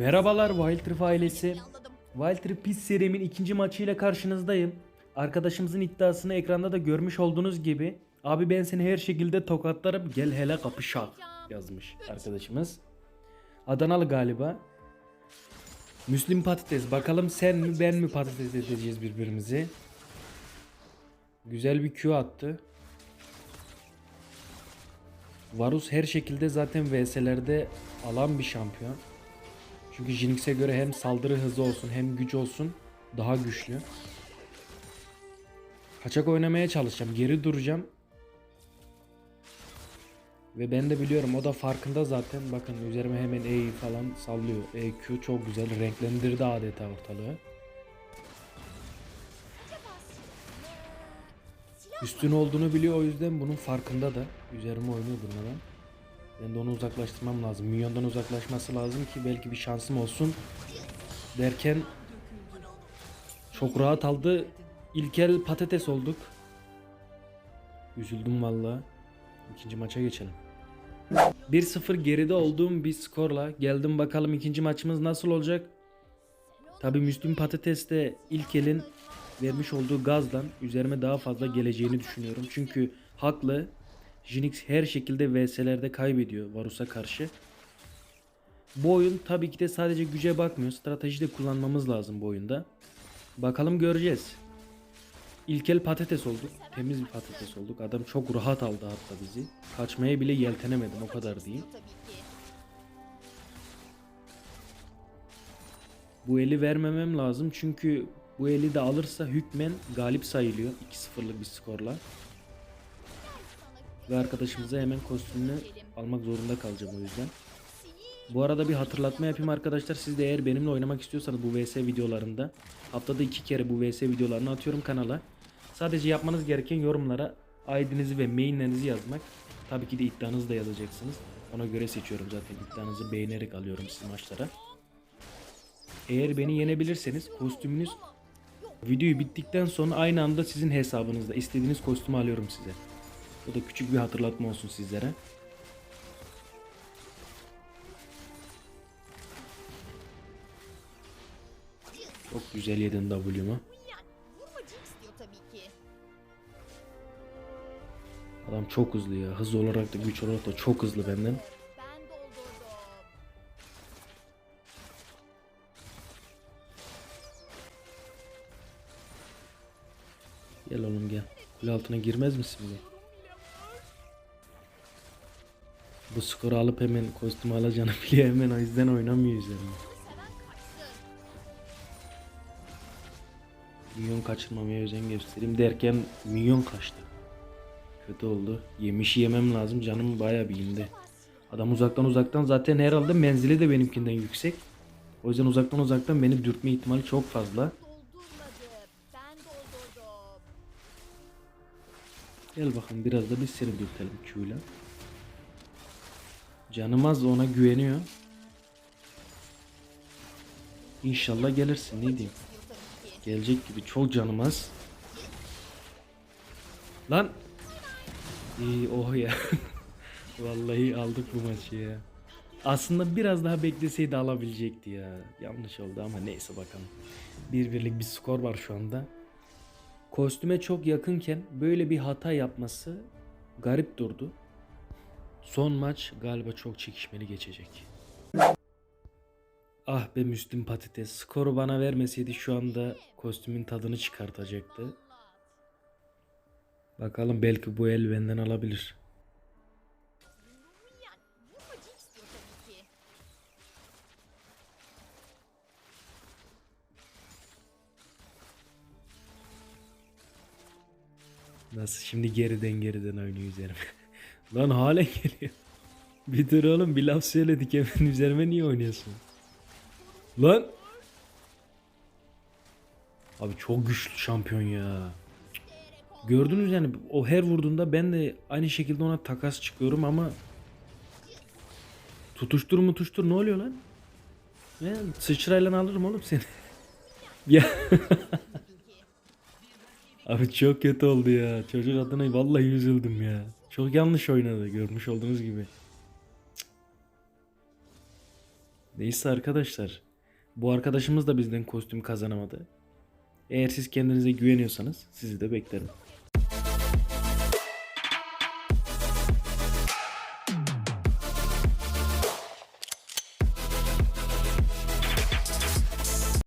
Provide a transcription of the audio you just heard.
Merhabalar Wild Rift ailesi. Wild Rift Peace serimin ikinci maçıyla karşınızdayım. Arkadaşımızın iddiasını ekranda da görmüş olduğunuz gibi Abi ben seni her şekilde tokatlarım gel hele kapışak yazmış arkadaşımız. Adanalı galiba. Müslim patates bakalım sen mi ben mi patates edeceğiz birbirimizi. Güzel bir Q attı. Varus her şekilde zaten VS'lerde alan bir şampiyon. Çünkü Jinx'e göre hem saldırı hızı olsun hem güç olsun daha güçlü. Kaçak oynamaya çalışacağım. Geri duracağım. Ve ben de biliyorum o da farkında zaten. Bakın üzerime hemen E falan sallıyor. EQ çok güzel renklendirdi adeta ortalığı. Üstün olduğunu biliyor o yüzden bunun farkında da. Üzerime oynuyor durmadan. Ben de onu uzaklaştırmam lazım. Minyondan uzaklaşması lazım ki belki bir şansım olsun. Derken çok rahat aldı. İlkel patates olduk. Üzüldüm valla. İkinci maça geçelim. 1-0 geride olduğum bir skorla geldim bakalım ikinci maçımız nasıl olacak. Tabi Müslüm Patates de ilk vermiş olduğu gazdan üzerime daha fazla geleceğini düşünüyorum. Çünkü haklı. Jinx her şekilde VS'lerde kaybediyor Varus'a karşı. Bu oyun tabii ki de sadece güce bakmıyor. Strateji de kullanmamız lazım bu oyunda. Bakalım göreceğiz. İlkel patates olduk. Temiz bir patates olduk. Adam çok rahat aldı hatta bizi. Kaçmaya bile yeltenemedim o kadar diyeyim. Bu eli vermemem lazım çünkü bu eli de alırsa hükmen galip sayılıyor 2-0'lık bir skorla. Ve arkadaşımıza hemen kostümünü almak zorunda kalacağım o yüzden. Bu arada bir hatırlatma yapayım arkadaşlar. Siz de eğer benimle oynamak istiyorsanız bu VS videolarında haftada iki kere bu VS videolarını atıyorum kanala. Sadece yapmanız gereken yorumlara ID'nizi ve mainlerinizi yazmak. Tabii ki de iddianızı da yazacaksınız. Ona göre seçiyorum zaten iddianızı beğenerek alıyorum siz maçlara. Eğer beni yenebilirseniz kostümünüz videoyu bittikten sonra aynı anda sizin hesabınızda istediğiniz kostümü alıyorum size. Bu da küçük bir hatırlatma olsun sizlere. Çok güzel yedin W'mu. Adam çok hızlı ya. Hız olarak da güç olarak da çok hızlı benden. Gel oğlum gel. Kule altına girmez misin bir? Bu skoru alıp hemen kostümü alacağını biliyor hemen o yüzden oynamıyor üzerine. Minyon kaçırmamaya özen göstereyim derken minyon kaçtı. Kötü oldu. Yemişi yemem lazım canım bayağı bir indi. Adam uzaktan uzaktan zaten herhalde menzili de benimkinden yüksek. O yüzden uzaktan uzaktan beni dürtme ihtimali çok fazla. Gel bakalım biraz da biz seni dürtelim Q'yla. Canım az ona güveniyor. İnşallah gelirsin ne diyeyim. Gelecek gibi çok canım az. Lan. İyi oh ya. Vallahi aldık bu maçı ya. Aslında biraz daha bekleseydi alabilecekti ya. Yanlış oldu ama neyse bakalım. Bir birlik bir skor var şu anda. Kostüme çok yakınken böyle bir hata yapması garip durdu. Son maç galiba çok çekişmeli geçecek. Ah be Müslüm Patates. Skoru bana vermeseydi şu anda kostümün tadını çıkartacaktı. Bakalım belki bu el benden alabilir. Nasıl şimdi geriden geriden oynuyor üzerime. Lan hale geliyor. Bir dur oğlum bir laf söyledik hemen üzerime niye oynuyorsun? Lan. Abi çok güçlü şampiyon ya. Gördünüz yani o her vurduğunda ben de aynı şekilde ona takas çıkıyorum ama tutuştur mutuştur ne oluyor lan? Ya sıçrayla alırım oğlum seni. ya Abi çok kötü oldu ya. Çocuk adına vallahi üzüldüm ya. Çok yanlış oynadı görmüş olduğunuz gibi. Neyse arkadaşlar. Bu arkadaşımız da bizden kostüm kazanamadı. Eğer siz kendinize güveniyorsanız sizi de beklerim.